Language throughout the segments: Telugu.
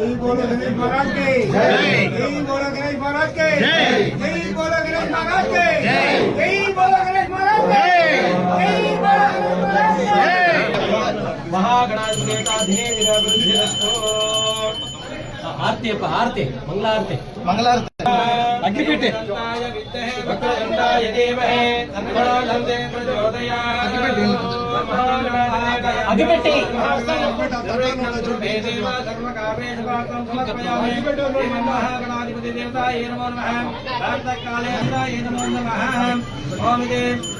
ఈ గోలు ఈ గోలు ಆರ್ತಿ ಅಪ್ಪ ಆರ್ತಿ ಮಂಗಳಾರತಿ ಮಂಗಳಾರತಿ ಅಗ್ಗಿಬಿಟ್ಟೆ ಅಗ್ಗಿಬಿಟ್ಟಿ ದೇವತಾ ಏನು ನಮಃ ಕಾಲೇ ಏನು ನಮಃ ಓಂ ದೇವ್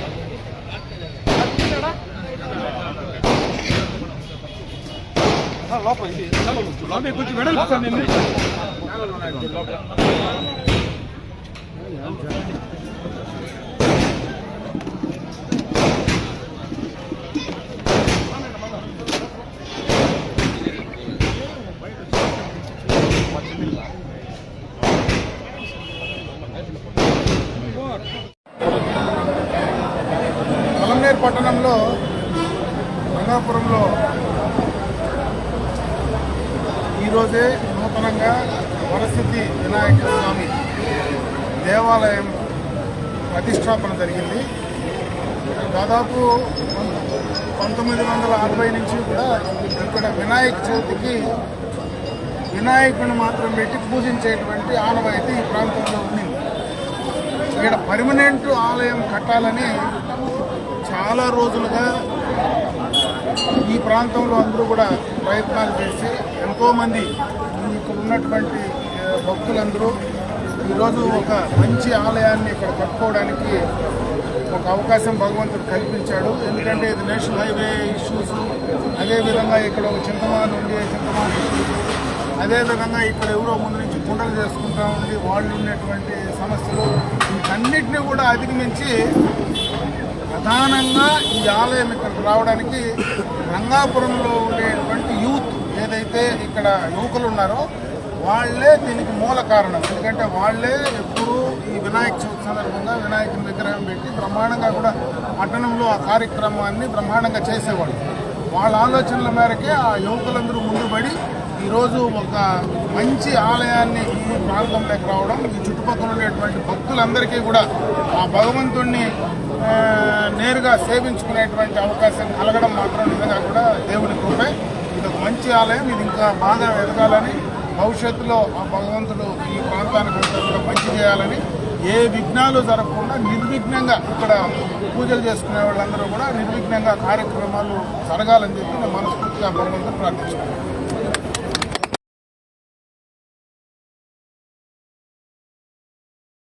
కారితా నిర్విఘ్నతా ప్రసిద్ధిరస్తు గణేష్ మహారాజ్ కే పొలంనేరు పట్టణంలో రంగాపురంలో ఈరోజే నూతనంగా వరసిద్ధి వినాయక స్వామి దేవాలయం ప్రతిష్టాపన జరిగింది. దాదాపు పంతొమ్మిది వందల అరవై నుంచి కూడా ఇక్కడ వినాయక చవితికి వినాయకుని మాత్రం పెట్టి పూజించేటువంటి ఆనవాయితీ ఈ ప్రాంతంలో ఉంది. ఇక్కడ పర్మనెంట్ ఆలయం కట్టాలని చాలా రోజులుగా ఈ ప్రాంతంలో అందరూ కూడా ప్రయత్నాలు చేసి ఎంతోమంది ఇక్కడ ఉన్నటువంటి భక్తులందరూ ఈరోజు ఒక మంచి ఆలయాన్ని ఇక్కడ కట్టుకోవడానికి ఒక అవకాశం భగవంతుడు కల్పించాడు. ఎందుకంటే ఇది నేషనల్ హైవే ఇష్యూస్ అదేవిధంగా ఇక్కడ ఒక చింతమాన ఉండి చింతమాన ఇష్యూస్. అదేవిధంగా ఇక్కడ ఎవరో ముందు నుంచి కుండలు చేసుకుంటా ఉండి వాళ్ళు ఉన్నటువంటి సమస్యలు వీటన్నిటినీ కూడా అధిగమించి ప్రధానంగా ఈ ఆలయం ఇక్కడికి రావడానికి రంగాపురంలో ఉండేటువంటి ఎవరైతే ఇక్కడ యువకులు ఉన్నారో వాళ్ళే దీనికి మూల కారణం. ఎందుకంటే వాళ్ళే ఎప్పుడు ఈ వినాయక చవితి సందర్భంగా వినాయకుని విగ్రహం పెట్టి బ్రహ్మాండంగా కూడా పట్టణంలో ఆ కార్యక్రమాన్ని బ్రహ్మాండంగా చేసేవాళ్ళు. వాళ్ళ ఆలోచనల మేరకే ఆ యువకులందరూ ముందుపడి ఈరోజు ఒక మంచి ఆలయాన్ని ఈ ప్రాంతంలోకి రావడం ఈ చుట్టుపక్కల ఉండేటువంటి భక్తులందరికీ కూడా ఆ భగవంతుణ్ణి నేరుగా సేవించుకునేటువంటి అవకాశం కలగడం మాత్రం నిజంగా కూడా దేవుని కృపే. ఇది ఒక మంచి ఆలయం. ఇది ఇంకా బాగా ఎదగాలని భవిష్యత్తులో ఆ భగవంతుడు ఈ ప్రాంతానికి మంచి చేయాలని ఏ విఘ్నాలు జరగకుండా నిర్విఘ్నంగా ఇక్కడ పూజలు చేసుకునే వాళ్ళందరూ కూడా నిర్విఘ్నంగా కార్యక్రమాలు జరగాలని చెప్పి మనస్ఫూర్తిగా భగవంతుడు ప్రార్థిస్తున్నాను.